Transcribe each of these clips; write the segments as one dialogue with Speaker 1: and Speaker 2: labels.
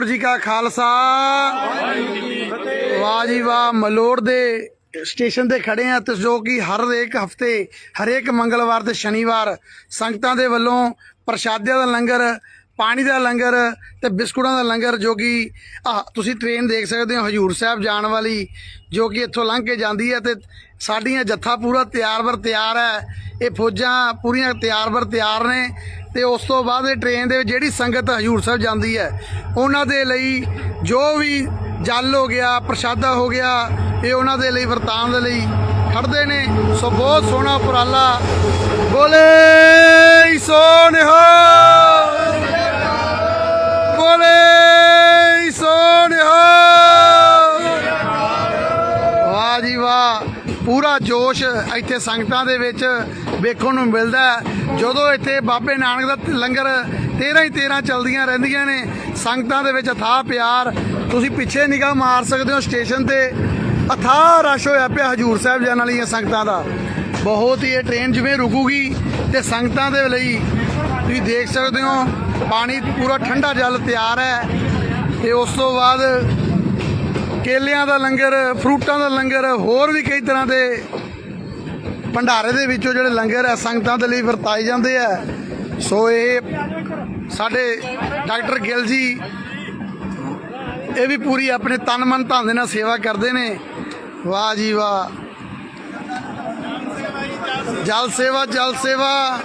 Speaker 1: ਵਾਹਿਗੁਰੂ ਜੀ ਕਾ ਖਾਲਸਾ। ਵਾਹ ਜੀ ਵਾਹ, ਮਲੋੜ ਦੇ ਸਟੇਸ਼ਨ ਤੇ ਖੜੇ ਆ ਤੇ ਜੋ ਕਿ ਹਰ ਇੱਕ ਹਫ਼ਤੇ, ਹਰੇਕ ਮੰਗਲਵਾਰ ਤੇ ਸ਼ਨੀਵਾਰ ਸੰਗਤਾਂ ਦੇ ਵੱਲੋਂ ਪ੍ਰਸ਼ਾਦਿਆਂ ਦਾ ਲੰਗਰ, ਪਾਣੀ ਦਾ ਲੰਗਰ ਤੇ ਬਿਸਕੁਟਾਂ ਦਾ ਲੰਗਰ ਜੋ ਕਿ ਆ ਤੁਸੀਂ ਟ੍ਰੇਨ ਦੇਖ ਸਕਦੇ ਹੋ ਹਜੂਰ ਸਾਹਿਬ ਜਾਣ ਵਾਲੀ, ਜੋ ਕਿ ਇੱਥੋਂ ਲੰਘ ਕੇ ਜਾਂਦੀ ਹੈ ਤੇ ਸਾਡੀਆਂ ਜੱਥਾ ਪੂਰਾ ਤਿਆਰ ਵਰ ਤਿਆਰ ਹੈ। ਇਹ ਫੌਜਾਂ ਪੂਰੀਆਂ ਤਿਆਰ ਵਰ ਤਿਆਰ ਨੇ ਤੇ ਉਸ ਤੋਂ ਬਾਅਦ ਇਹ ਟ੍ਰੇਨ ਦੇ ਵਿੱਚ ਜਿਹੜੀ ਸੰਗਤ ਹਜੂਰ ਸਾਹਿਬ ਜਾਂਦੀ ਹੈ, ਉਹਨਾਂ ਦੇ ਲਈ ਜੋ ਵੀ ਜਲ ਹੋ ਗਿਆ, ਪ੍ਰਸ਼ਾਦਾ ਹੋ ਗਿਆ, ਇਹ ਉਹਨਾਂ ਦੇ ਲਈ ਵਰਤਾਨ ਦੇ ਲਈ ਖੜਦੇ ਨੇ। ਸੋ ਬਹੁਤ ਸੋਹਣਾ ਉਪਰਾਲਾ। ਬੋਲੇ ਸੋਨਿਹਾ ਜੋਸ਼ ਇੱਥੇ ਸੰਗਤਾਂ ਦੇ ਵਿੱਚ ਵੇਖਣ ਨੂੰ ਮਿਲਦਾ ਹੈ। ਜਦੋਂ ਇੱਥੇ ਬਾਬੇ ਨਾਨਕ ਦਾ ਲੰਗਰ 13 ਹੀ 13 ਚੱਲਦੀਆਂ ਰਹਿੰਦੀਆਂ ਨੇ, ਸੰਗਤਾਂ ਦੇ ਵਿੱਚ ਅਥਾਹ ਪਿਆਰ। ਤੁਸੀਂ ਪਿੱਛੇ ਨਿਗਾਹ ਮਾਰ ਸਕਦੇ ਹੋ ਸਟੇਸ਼ਨ ਤੇ। ਅਥਾਹ ਰਸ਼ ਹੋਇਆ ਪਿਆ ਹਜੂਰ ਸਾਹਿਬ ਜਾਣ ਵਾਲੀਆਂ ਸੰਗਤਾਂ ਦਾ। ਬਹੁਤ ਹੀ ਇਹ ਟ੍ਰੇਨ ਜਿਵੇਂ ਰੁਕੂਗੀ ਤੇ ਸੰਗਤਾਂ ਦੇ ਲਈ ਤੁਸੀਂ ਦੇਖ ਸਕਦੇ ਹੋ, ਪਾਣੀ ਪੂਰਾ ਠੰਡਾ ਜਲ ਤਿਆਰ ਹੈ। ਤੇ ਉਸ ਤੋਂ ਬਾਅਦ ਕੇਲਿਆਂ ਦਾ ਲੰਗਰ, ਫਰੂਟਾਂ ਦਾ ਲੰਗਰ, ਹੋਰ ਵੀ ਕਈ ਤਰ੍ਹਾਂ ਦੇ ਭੰਡਾਰੇ ਦੇ ਵਿੱਚੋਂ ਜਿਹੜੇ ਲੰਗਰ ਹੈ ਸੰਗਤਾਂ ਦੇ ਲਈ ਵਰਤਾਏ ਜਾਂਦੇ ਆ। ਸੋ ਇਹ ਸਾਡੇ ਡਾਕਟਰ ਗਿੱਲ ਜੀ, ਇਹ ਵੀ ਪੂਰੀ ਆਪਣੇ ਤਨ ਮਨ ਧਨ ਦੇ ਨਾਲ ਸੇਵਾ ਕਰਦੇ ਨੇ। ਵਾਹ ਜੀ ਵਾਹ। ਜਲ ਸੇਵਾ ਜਲ ਸੇਵਾ।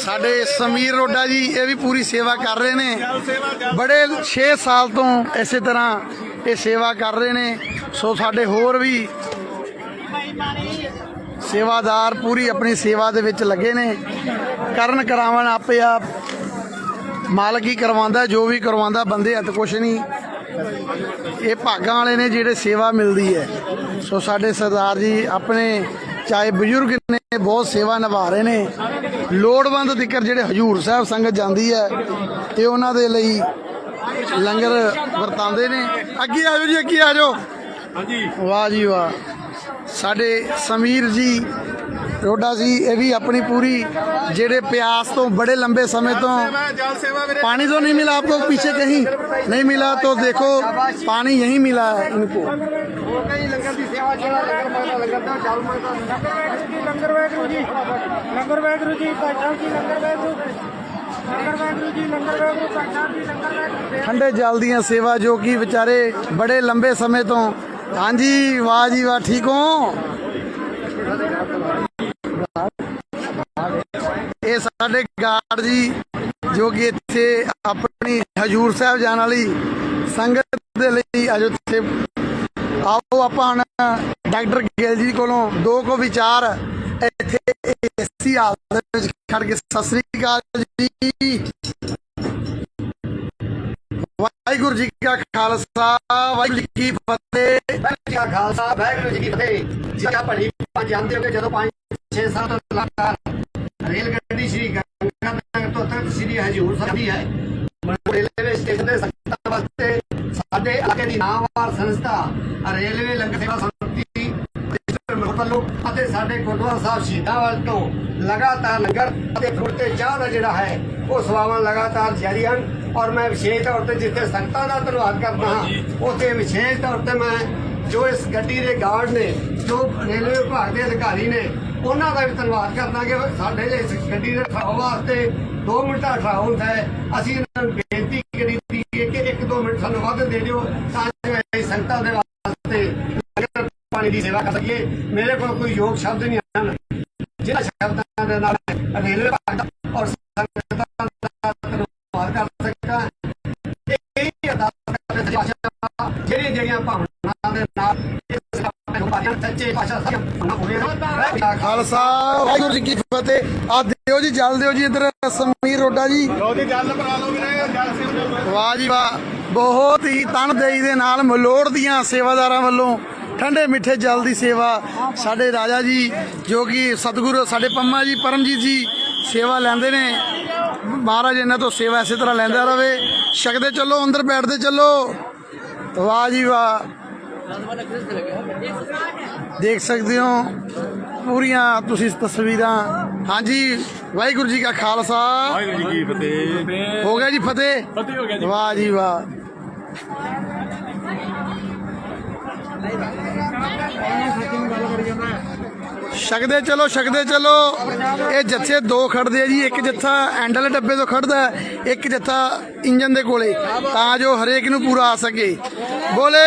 Speaker 1: ਸਾਡੇ ਸਮੀਰ ਰੋਡਾ ਜੀ, ਇਹ ਵੀ ਪੂਰੀ ਸੇਵਾ ਕਰ ਰਹੇ ਨੇ। ਬੜੇ 6 ਸਾਲ ਤੋਂ ਇਸੇ ਤਰ੍ਹਾਂ ਇਹ ਸੇਵਾ ਕਰ ਰਹੇ ਨੇ। ਸੋ ਸਾਡੇ ਹੋਰ ਵੀ ਸੇਵਾਦਾਰ ਪੂਰੀ ਆਪਣੀ ਸੇਵਾ ਦੇ ਵਿੱਚ ਲੱਗੇ ਨੇ। ਕਰਨ ਕਰਾਵਣ ਆਪੇ ਆਪ ਮਾਲਕ ਹੀ ਕਰਵਾਉਂਦਾ ਜੋ ਵੀ ਕਰਵਾਉਂਦਾ ਬੰਦੇ ਹੱਥ ਕੁਛ ਨਹੀਂ। ਇਹ ਭਾਗਾਂ ਵਾਲੇ ਨੇ ਜਿਹੜੇ ਸੇਵਾ ਮਿਲਦੀ ਹੈ। ਸੋ ਸਾਡੇ ਸਰਦਾਰ ਜੀ ਆਪਣੇ ਚਾਹੇ ਬਜ਼ੁਰਗ ਨੇ ਬਹੁਤ ਸੇਵਾ ਨਿਭਾ ਰਹੇ ਨੇ। ਲੋੜਵੰਦ ਦਿੱਕਰ ਜਿਹੜੇ ਹਜੂਰ ਸਾਹਿਬ ਸੰਗਤ ਜਾਂਦੀ ਹੈ ਤੇ ਉਹਨਾਂ ਦੇ ਲਈ ਲੰਗਰ ਵਰਤਾਉਂਦੇ ਨੇ। ਅੱਗੇ ਆਜੋ ਜੀ ਅੱਗੇ ਆਜੋ
Speaker 2: ਹਾਂਜੀ।
Speaker 1: ਵਾਹ ਜੀ ਵਾਹ। ਸਾਡੇ ਸਮੀਰ ਜੀ ਰੋਡਾ ਜੀ ਇਹ ਵੀ ਆਪਣੀ ਪੂਰੀ ਜਿਹੜੇ ਪਿਆਸ ਤੋਂ ਬੜੇ ਲੰਬੇ समय ਤੋਂ
Speaker 2: ਸੇਵਾ ਜਲ ਸੇਵਾ ਵੀਰੇ
Speaker 1: पानी तो नहीं मिला आपको पीछे कहीं नहीं मिला तो देखो पानी यहीं मिला है इनको
Speaker 2: ਹੋ ਗਈ ਲੰਗਰ ਦੀ ਸੇਵਾ ਜਿਹੜਾ ਲੰਗਰ ਮੰਗਦਾ ਲੰਗਰ ਦਾ ਜਲ ਮੰਗਦਾ ਲੰਗਰ ਵਾਹਿਗੁਰੂ ਜੀ ਲੰਗਰ ਵਾਹਿਗੁਰੂ ਜੀ ਭਾਈ ਸਾਹਿਬ ਜੀ ਲੰਗਰ ਵਾਹਿਗੁਰੂ ਲੰਗਰ ਵਾਹਿਗੁਰੂ ਜੀ ਲੰਗਰ ਵਾਹਿਗੁਰੂ ਭਾਈ ਸਾਹਿਬ ਜੀ ਲੰਗਰ ਵਾਹਿਗੁਰੂ
Speaker 1: ਠੰਡੇ ਜਲ ਦੀਆਂ ਸੇਵਾ ਜੋ ਕਿ ਵਿਚਾਰੇ ਬੜੇ ਲੰਬੇ ਸਮੇਂ ਤੋਂ ਹਾਂਜੀ, ਵਾਹ ਜੀ ਵਾਹ, ਠੀਕ ਹੋ? ਇਹ ਸਾਡੇ ਗਾਰਡ ਜੀ, ਜੋ ਕਿ ਇੱਥੇ ਆਪਣੀ ਹਜੂਰ ਸਾਹਿਬ ਜਾਣ ਵਾਲੀ ਸੰਗਤ ਦੇ ਲਈ ਅੱਜ ਇੱਥੇ ਆਓ ਆਪਾਂ ਹੁਣ। ਡਾਕਟਰ ਗਿੱਲ ਜੀ ਕੋਲੋਂ ਦੋ ਕੋ ਵਿਚਾਰ ਇੱਥੇ ਏਸੀ ਹਾਲਤ ਵਿੱਚ ਖੜ ਕੇ। ਸਤਿ ਸ੍ਰੀ ਅਕਾਲ ਜੀ। ਵਾਹਿਗੁਰੂ ਜੀ ਕਾ ਖਾਲਸਾ, ਵਾਹਿਗੁਰੂ ਜੀ ਕੀ ਫਤਿਹ।
Speaker 3: ਕਾ ਖਾਲਸਾ ਵਾਹਿਗੁਰੂ ਜੀ ਕੀ ਫਤਿਹ। ਜਿੱਦਾਂ ਭਲੀ ਪੰਜ ਜਾਣਦੇ ਹੋ ਕਿ ਜਦੋਂ 5 6 ਸਾਲ ਤੋਂ ਲਗਾਤਾਰ ਰੇਲ ਗੱਡੀ ਸ਼੍ਰੀ ਗੰਗਾ ਨਗਰ ਤੋਂ ਤਖਤ ਸ਼੍ਰੀ ਹਜੂਰ ਸਾਹਿਬ ਦੀ ਹੈ। ਰੇਲਵੇ ਸਟੇਸ਼ਨ ਦੇ ਸੰਗਤਾਂ ਵਾਸਤੇ ਸਾਡੇ ਇਲਾਕੇ ਦੀ ਨਾਮਵਾਰ ਸੰਸਥਾ ਰੇਲਵੇ ਲੰਗਰ ਸੇਵਾ ਡਿਸਟ੍ਰਿਕਟ ਵੱਲੋਂ ਅਤੇ ਸਾਡੇ ਗੁਰਦੁਆਰਾ ਸਾਹਿਬ ਸ਼ਹੀਦਾਂ ਵੱਲ ਤੋਂ ਲਗਾਤਾਰ ਲੰਗਰ ਅਤੇ ਫਰੂਟ ਤੇ ਚਾਹ ਦਾ ਜਿਹੜਾ ਹੈ ਉਹ ਸੇਵਾਵਾਂ ਲਗਾਤਾਰ ਜਾਰੀ ਹਨ। ਔਰ ਮੈਂ ਵਿਸ਼ੇਸ਼ ਤੌਰ ਤੇ ਜਿੱਥੇ ਸੰਗਤਾਂ ਦਾ ਧੰਨਵਾਦ ਕਰਦਾ ਹਾਂ ਉੱਥੇ ਵਿਸ਼ੇਸ਼ ਤੌਰ ਤੇ ਮੈਂ ਜੋ ਇਸ ਗੱਡੀ ਦੇ ਗਾਰਡ ਨੇ, ਜੋ ਰੇਲਵੇ ਵਿਭਾਗ ਦੇ ਅਧਿਕਾਰੀ ਨੇ, ਉਹਨਾਂ ਦਾ ਵੀ ਧੰਨਵਾਦ ਕਰਦਾ ਕਿ ਸਾਡੇ ਇਸ ਗੱਡੀ ਦੇ ਠਹਿਰਾਓ ਵਾਸਤੇ 2 ਮਿੰਟਾਂ ਦਾ ਹੁੰਦਾ ਹੈ। ਅਸੀਂ ਇਹਨਾਂ ਨੂੰ ਬੇਨਤੀ ਕਰੀ ਦੀ ਹੈ ਕਿ 1-2 ਮਿੰਟ ਸਾਨੂੰ ਵੱਧ ਦੇ ਦਿਓ ਤਾਂ ਜੋ ਸੰਗਤਾਂ ਦੇ ਵਾਸਤੇ ਲੰਗਰ ਪਾਣੀ ਦੀ ਸੇਵਾ ਕਰ ਸਕੀਏ। ਮੇਰੇ ਕੋਲ ਕੋਈ ਯੋਗ ਸ਼ਬਦ ਨਹੀਂ ਹਨ। ਜਿਹਨਾਂ ਸ਼ਬਦਾਂ ਦੇ ਨਾਲ ਰੇਲਵੇ ਵਿਭਾਗ ਦਾ
Speaker 1: ਖਾਲਸਾ ਵਾਹਿਗੁਰੂ ਜੀ ਕੀ ਫਤਿਹ। ਆ ਦਿਓ ਜੀ ਜਲ ਦਿਓ ਜੀ ਇੱਧਰ ਸਮੀਰ ਰੋਡਾ ਜੀ।
Speaker 2: ਲੋ ਜੀ ਜਲ ਭਰਾ ਲਓ ਵੀਰੇ ਜਲ ਸੇਵਾ
Speaker 1: ਵਾਹ ਜੀ ਵਾਹ। ਬਹੁਤ ਹੀ ਤਨਦੇਹੀ ਦੇ ਨਾਲ ਮਲੋੜ ਦੀਆਂ ਸੇਵਾਦਾਰਾਂ ਵੱਲੋਂ ਠੰਡੇ ਮਿੱਠੇ ਜਲ ਦੀ ਸੇਵਾ ਸਾਡੇ ਰਾਜਾ ਜੀ ਜੋ ਕਿ ਸਤਿਗੁਰੂ ਸਾਡੇ ਪੰਮਾ ਜੀ ਪਰਮਜੀਤ ਜੀ ਸੇਵਾ ਲੈਂਦੇ ਨੇ। ਮਹਾਰਾਜ ਇਹਨਾਂ ਤੋਂ ਸੇਵਾ ਇਸੇ ਤਰ੍ਹਾਂ ਲੈਂਦਾ ਰਵੇ ਛਕਦੇ ਚੱਲੋ ਅੰਦਰ ਬੈਠਦੇ ਚੱਲੋ। ਵਾਹ ਜੀ ਵਾਹ। ਦੇਖ ਸਕਦੇ ਹੋ ਪੂਰੀਆਂ ਤੁਸੀਂ ਤਸਵੀਰਾਂ। ਹਾਂਜੀ ਵਾਹਿਗੁਰੂ ਜੀ ਕਾ ਖਾਲਸਾ।
Speaker 4: ਵਾਹਿਗੁਰੂ ਜੀ ਕੀ ਫਤਿਹ।
Speaker 1: ਹੋ ਗਿਆ ਜੀ ਫਤਿਹ?
Speaker 4: ਫਤਿਹ ਹੋ ਗਿਆ ਜੀ।
Speaker 1: ਵਾਹ ਜੀ ਵਾਹ। ਛਕਦੇ ਚਲੋ ਛਕਦੇ ਚਲੋ। ਇਹ ਜੱਥੇ ਦੋ ਖੜਦੇ ਆ ਜੀ ਇੱਕ ਜੱਥਾ ਐਂਡ ਵਾਲੇ ਡੱਬੇ ਤੋਂ ਖੜਦਾ ਇੱਕ ਜੱਥਾ ਇੰਜਨ ਦੇ ਕੋਲੇ ਤਾਂ ਜੋ ਹਰੇਕ ਨੂੰ ਪੂਰਾ ਆ ਸਕੇ। ਬੋਲੇ!